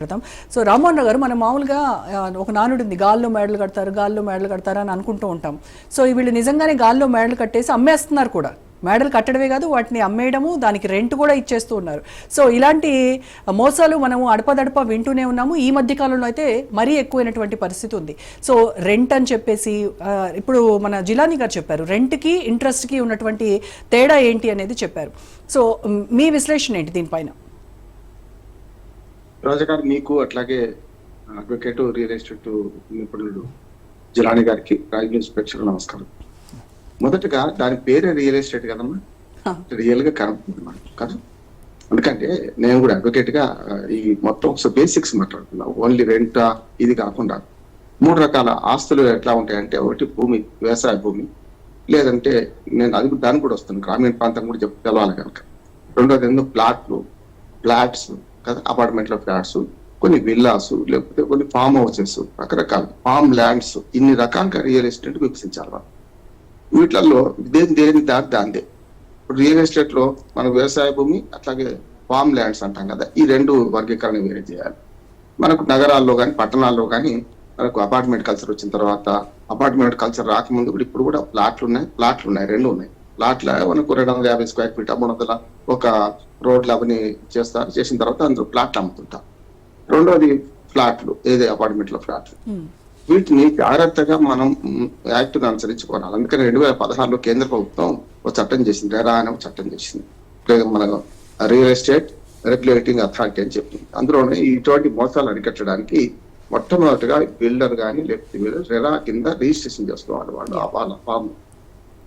పెడతాం సో రామ్మోహన్ గారు మనం మామూలుగా ఒక నానుడు ఉంది గాల్లో మేడలు కడతారు గాల్లో మేడలు కడతారు అని అనుకుంటూ ఉంటాం. సో వీళ్ళు నిజంగానే గాల్లో మేడలు కట్టేసి అమ్మేస్తున్నారు కూడా. మేడలు కట్టడమే కాదు వాటిని అమ్మేయడము దానికి రెంట్ కూడా ఇచ్చేస్తూ ఉన్నారు. సో ఇలాంటి మోసాలు మనము అడపదడప వింటూనే ఉన్నాము. ఈ మధ్య కాలంలో అయితే మరీ ఎక్కువైనటువంటి పరిస్థితి ఉంది. సో రెంట్ అని చెప్పేసి ఇప్పుడు మన జిలాని గారు చెప్పారు. రెంట్కి ఇంట్రెస్ట్కి ఉన్నటువంటి తేడా ఏంటి అనేది చెప్పారు. సో మీ విశ్లేషణ ఏంటి దీనిపైన? రోజా గారు మీకు అట్లాగే అడ్వకేట్ రియల్ ఎస్టేట్ నిపుణుడు జిలాని గారికి రాజ్ న్యూస్ ప్రేక్షకులు నమస్కారం. మొదటగా దాని పేరే రియల్ ఎస్టేట్ కదమ్మా. రియల్గా కనపడుతుంది మనకు కదా? ఎందుకంటే నేను కూడా అడ్వకేట్గా ఈ మొత్తం ఒకసారి బేసిక్స్ మాట్లాడుతున్నా. ఓన్లీ రెంట్ ఇది కాకుండా మూడు రకాల ఆస్తులు ఎట్లా ఉంటాయంటే ఒకటి భూమి వ్యవసాయ భూమి. లేదంటే నేను అది దానికి కూడా వస్తాను. గ్రామీణ ప్రాంతం కూడా చెప్పి తెలవాలి కనుక. రెండోది ఏందో ప్లాట్లు ఫ్లాట్స్. కదా అపార్ట్మెంట్ల ఫ్లాట్స్ కొన్ని విల్లాస్ లేకపోతే కొన్ని ఫామ్ హౌసెస్ రకరకాల ఫామ్ ల్యాండ్స్ ఇన్ని రకాలుగా రియల్ ఎస్టేట్ వికసించాలి వాళ్ళు. వీటిలలో దేని దేని దాని దాందే. ఇప్పుడు రియల్ ఎస్టేట్లో మన వ్యవసాయ భూమి అట్లాగే ఫామ్ ల్యాండ్స్ అంటాం కదా ఈ రెండు వర్గీకరణ వేరే చేయాలి. మనకు నగరాల్లో కానీ పట్టణాల్లో కానీ మనకు అపార్ట్మెంట్ కల్చర్ వచ్చిన తర్వాత అపార్ట్మెంట్ కల్చర్ రాకముందు కూడా ఇప్పుడు కూడా ప్లాట్లు ఉన్నాయి ప్లాట్లు ఉన్నాయి రెండు ఉన్నాయి. ప్లాట్ల మనకు రెండు వందల యాభై స్క్వేర్ ఫీట్ మూడు వందల ఒక రోడ్లు అవన్నీ చేస్తారు చేసిన తర్వాత అందులో ప్లాట్లు అమ్ముతుంటారు రెండోది ఫ్లాట్లు ఏదే అపార్ట్మెంట్లో ఫ్లాట్లు. వీటిని జాగ్రత్తగా మనం యాక్ట్ అనుసరించుకోవాలి. అందుకని రెండు వేల పదహారులో కేంద్ర ప్రభుత్వం ఒక చట్టం చేసింది. రెరా అనే ఒక చట్టం చేసింది. మన రియల్ ఎస్టేట్ రెగ్యులేటింగ్ అథారిటీ అని చెప్పింది. అందులోనే ఇటువంటి మోసాలు అరికట్టడానికి మొట్టమొదటిగా బిల్డర్ కానీ లేకపోతే రెరా కింద రిజిస్ట్రేషన్ చేసుకోవాలి వాళ్ళు ఆ వాళ్ళ ఫామ్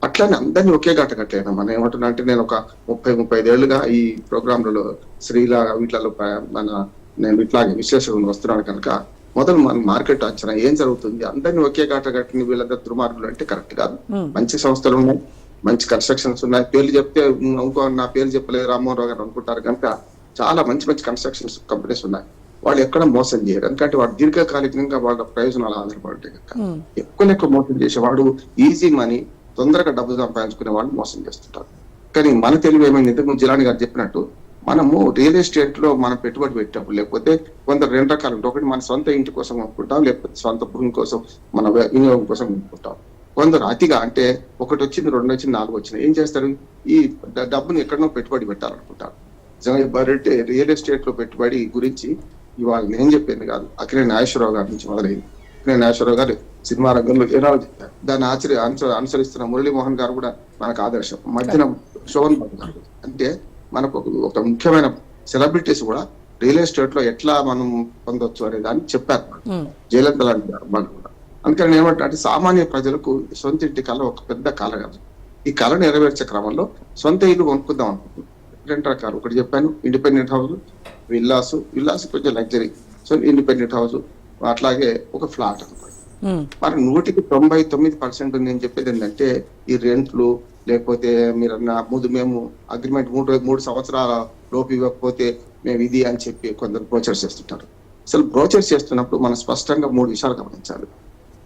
అట్లానే అందరినీ ఒకే గట్ట కట్టేయడం మనం. ఏమంటున్నా అంటే నేను ఒక ముప్పై ముప్పై ఐదేళ్ళుగా ఈ ప్రోగ్రాంలలో శ్రీలా వీటిలలో ప- మన నేను ఇట్లాగే విశ్లేషణ వస్తున్నాను కనుక మొదలు మన మార్కెట్ అంచనా ఏం జరుగుతుంది? అందరినీ ఒకే గాట కట్టిన వీళ్ళందరూ దుర్మార్గులు అంటే కరెక్ట్ కాదు. మంచి సంస్థలు ఉన్నాయి మంచి కన్స్ట్రక్షన్స్ ఉన్నాయి. పేర్లు చెప్తే ఇంకో నా పేరు చెప్పలేదు రామ్మోహన్ రావు గారు అనుకుంటారు కనుక చాలా మంచి మంచి కన్స్ట్రక్షన్స్ కంపెనీస్ ఉన్నాయి. వాళ్ళు ఎక్కడ మోసం చేయరు. ఎందుకంటే వాడు దీర్ఘకాలికంగా వాళ్ళ ప్రయోజనాలు ఆధారపడతాయి కనుక. ఎక్కువ ఎక్కువ మోసం చేసేవాడు ఈజీ మనీ తొందరగా డబ్బు సంపాదించుకునే వాళ్ళు మోసం చేస్తుంటారు. కానీ మన తెలివి ఏమైంది? ఇంతకు జిలాని గారు చెప్పినట్టు మనము రియల్ ఎస్టేట్లో మనం పెట్టుబడి పెట్టినప్పుడు లేకపోతే కొందరు రెండు రకాలు ఉంటాయి. ఒకటి మన సొంత ఇంటి కోసం కొనుక్కుంటాం లేకపోతే సొంత భూమి కోసం మన వినియోగం కోసం కొనుక్కుంటాం. కొందరు అతిగా అంటే ఒకటి వచ్చింది రెండు వచ్చింది నాలుగు వచ్చింది. ఏం చేస్తారు? ఈ డబ్బును డబ్బుని ఎక్కడనో పెట్టుబడి పెట్టాలనుకుంటారు. రియల్ ఎస్టేట్లో పెట్టుబడి గురించి ఇవాళ నేను చెప్పింది కాదు. అఖిలే నాగేశ్వరరావు గారి నుంచి మొదలైంది. నాగేశ్వరరావు గారు సినిమా రంగంలో ఏనాడు చెప్పారు దాన్ని ఆచరి అనుస- అనుసరిస్తున్న మురళీమోహన్ గారు కూడా మనకు ఆదర్శం. మధ్యన శోభన్ బాబు గారు. అంటే మనకు ఒక- ముఖ్యమైన సెలబ్రిటీస్ కూడా రియల్ ఎస్టేట్లో ఎట్లా మనం పొందొచ్చు అనే దాన్ని చెప్పారు. జయలలిత లాంటి గారు వాళ్ళు కూడా. అందుకని ఏమంటే అంటే సామాన్య ప్రజలకు సొంత ఇంటి కళ ఒక పెద్ద కళ కాదు. ఈ కళ నెరవేర్చే క్రమంలో సొంత ఇల్లు కొనుక్కుందాం అనుకుంటున్నాం. రెండు రకాలు. ఒకటి చెప్పాను ఇండిపెండెంట్ హౌస్ విల్లాస్. విల్లాస్ కొంచెం లగ్జరీ సో ఇండిపెండెంట్ హౌస్ అట్లాగే ఒక ఫ్లాట్ అనమాట. మరి నూటికి తొంభై తొమ్మిది పర్సెంట్ నేను చెప్పేది ఏంటంటే ఈ రెంట్లు లేకపోతే మీరు అన్న ముందు మేము అగ్రిమెంట్ మూడు మూడు సంవత్సరాల లోపు ఇవ్వకపోతే మేము ఇది అని చెప్పి కొందరు బ్రోచర్స్ చేస్తుంటారు. అసలు బ్రోచర్స్ చేస్తున్నప్పుడు మనం స్పష్టంగా మూడు విషయాలు గమనించాలి.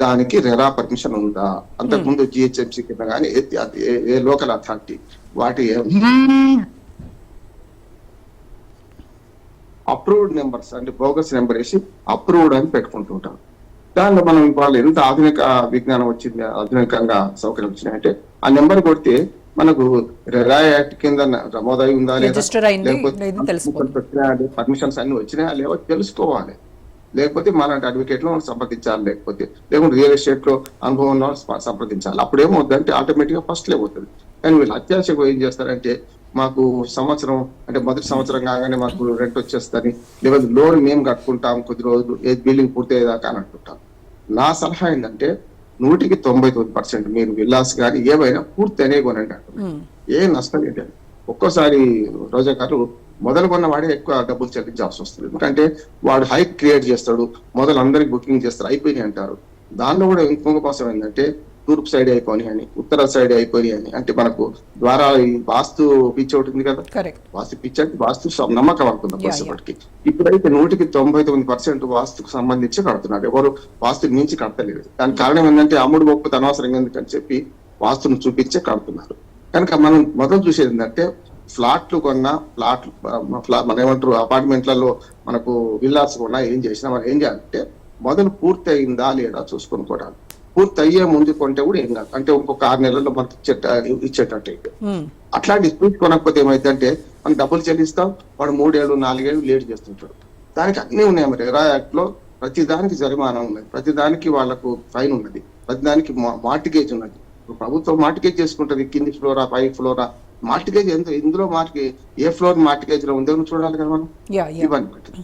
దానికి రెరా పర్మిషన్ ఉందా? అంతకుముందు జిహెచ్ఎంసీ కింద కానీ ఏ లోకల్ అథారిటీ వాటి అప్రూవ్డ్ నెంబర్స్ అంటే బోగస్ నెంబర్ వేసి అప్రూవ్డ్ అని పెట్టుకుంటుంటారు దానిలో మనం ఇవాళ ఎంత ఆధునిక విజ్ఞానం వచ్చింది ఆధునికంగా సౌకర్యం వచ్చినాయంటే ఆ నెంబర్ కొడితే మనకు రెరా యాక్ట్ కింద నమోదై ఉందా తెలిసిపోతుంది. పర్మిషన్స్ అన్ని వచ్చినాయా లేవో తెలుసుకోవాలి. లేకపోతే మన అడ్వకేట్లో సంప్రదించాలి లేకపోతే లేకుంటే రియల్ ఎస్టేట్లో అనుభవం సంప్రదించాలి. అప్పుడు ఏమవుతుందంటే ఆటోమేటిక్గా ఫస్ట్ లేకపోతుంది కానీ వీళ్ళు అత్యాశకు ఏం చేస్తారంటే మాకు సంవత్సరం అంటే మొదటి సంవత్సరం కాగానే మాకు రెంట్ వచ్చేస్తుంది. లేకపోతే లోన్ మేము కట్టుకుంటాం కొద్ది రోజులు ఏ బిల్డింగ్ పూర్తయ్యేదాకా అని అంటుంటాం. నా సలహా ఏంటంటే నూటికి తొంభై తొమ్మిది పర్సెంట్ మీరు విల్లాస్ కానీ ఏవైనా పూర్తి అనే కొనండి అంటున్నారు. ఏ నష్టం లేదండి ఒక్కోసారి రోజా గారు మొదలు కొన్న వాడే ఎక్కువ డబ్బులు చెల్లించాల్సి వస్తుంది. ఎందుకంటే వాడు హైక్ క్రియేట్ చేస్తాడు మొదలు అందరికి బుకింగ్ చేస్తారు అయిపోయినాయి అంటారు. దానిలో కూడా ఇంకొక కోసం ఏంటంటే తూర్పు సైడ్ అయిపోయి అని ఉత్తర సైడ్ అయిపోయి అని అంటే మనకు ద్వారా ఈ వాస్తు పిచ్చి ఒకటి ఉంది కదా? వాస్తు పిచ్చి అంటే వాస్తు నమ్మకం అనుకుందాం కొద్దిసేపటికి ఇప్పుడైతే నూటికి తొంభై తొమ్మిది పర్సెంట్ వాస్తుకు సంబంధించి కడుతున్నారు. ఎవరు వాస్తు మించి కడతలేదు దానికి కారణం ఏంటంటే అమ్ముడు గొప్ప అనవసరంగా ఎందుకని చెప్పి వాస్తును చూపించే కడుతున్నారు. కనుక మనం మొదలు చూసేది ఏంటంటే ఫ్లాట్లు కొన్నా ఫ్లాట్లు ఫ్లా మన ఏమంటారు అపార్ట్మెంట్లలో మనకు విల్లాస్ కొన్నా ఏం చేసినా మనం ఏం చేయాలంటే మొదలు పూర్తి అయిందా లేదా చూసుకొని కొనాలి. పూర్తి అయ్యే ముందు కొంటే కూడా ఏం కాదు. అంటే ఇంకొక ఆరు నెలల్లో మనకి ఇచ్చేట ఇచ్చేటట్టు. అట్లాంటి స్పీడ్ కొనకపోతే ఏమైందంటే మనం డబ్బులు చెల్లిస్తాం వాడు మూడేళ్ళు నాలుగేళ్ళు లేట్ చేస్తుంటాడు. దానికి అన్ని ఉన్నాయి మరి. ఎరా యాక్ట్లో ప్రతి దానికి జరిమానా ఉన్నది. ప్రతి దానికి వాళ్ళకు ఫైన్ ఉన్నది. ప్రతి దానికి మార్టిగేజ్ ఉన్నది. ప్రభుత్వం మార్టిగేజ్ చేసుకుంటది. కింది ఫ్లోరా పై ఫ్లోరా. మార్టిగేజ్ ఎంత? ఇందులో మార్టి ఏ ఫ్లోర్ మార్టిగేజ్లో ఉందో చూడాలి కదా మనం. ఇవన్నీ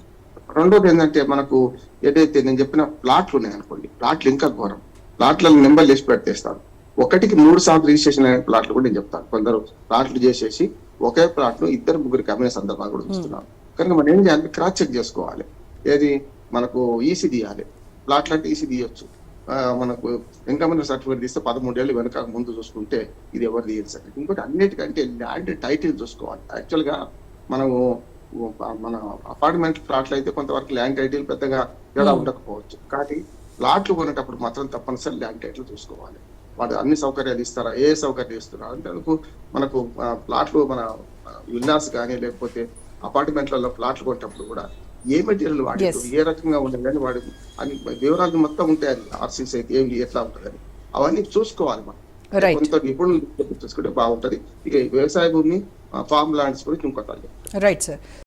రెండోది ఏంటంటే మనకు ఏదైతే నేను చెప్పిన ప్లాట్లు ఉన్నాయి అనుకోండి ప్లాట్లు ఇంకా ఘోరం. ప్లాట్లను నెంబర్ లిస్ట్ పెట్టేస్తాను. ఒకటికి మూడు సార్లు రిజిస్ట్రేషన్ అయిన ప్లాట్లు కూడా నేను చెప్తాను. కొందరు ప్లాట్లు చేసేసి ఒకే ప్లాట్ను ఇద్దరు ముగ్గురికి అమ్మిన సందర్భాలు కూడా చూస్తున్నాం కనుక మనం ఏం చేయాలి? క్రాస్ చెక్ చేసుకోవాలి. ఏది? మనకు ఈసీ తీయాలి. ప్లాట్లు అంటే ఈసీ తీయొచ్చు. మనకు ఇన్కమ్ సర్టిఫికేట్ తీస్తే పదమూడేళ్ళు వెనక ముందు చూసుకుంటే ఇది ఎవరు తీయదు సార్. ఇంకోటి అన్నిటికంటే ల్యాండ్ టైటిల్ చూసుకోవాలి. యాక్చువల్గా మనము మన అపార్ట్మెంట్ ప్లాట్లు అయితే కొంతవరకు ల్యాండ్ టైటిల్ పెద్దగా తేడా ఉండకపోవచ్చు. కానీ ప్లాట్లు కొనేటప్పుడు మాత్రం తప్పనిసరి ల్యాండ్ టైటిల్ చూసుకోవాలి. వాడు అన్ని సౌకర్యాలు ఇస్తారా? ఏ సౌకర్యాలు ఇస్తున్నారు అంటే మనకు ప్లాట్లు మన విల్లాస్ కానీ లేకపోతే అపార్ట్మెంట్లలో ప్లాట్లు కొనేటప్పుడు కూడా ఏ మెటీరియల్ వాడి. ఏ రకంగా ఉండదు? కానీ వాడు అని వివరాలు మొత్తం ఉంటాయి ఆర్సీస్ అయితే ఏమి ఎట్లా ఉంటుందని. అవన్నీ చూసుకోవాలి మనం. కొంత నిపుణులు చూసుకుంటే బాగుంటది. ఇక వ్యవసాయ భూమి ఫార్మ్ ల్యాండ్స్ గురించి ఇంకొక రైట్ సార్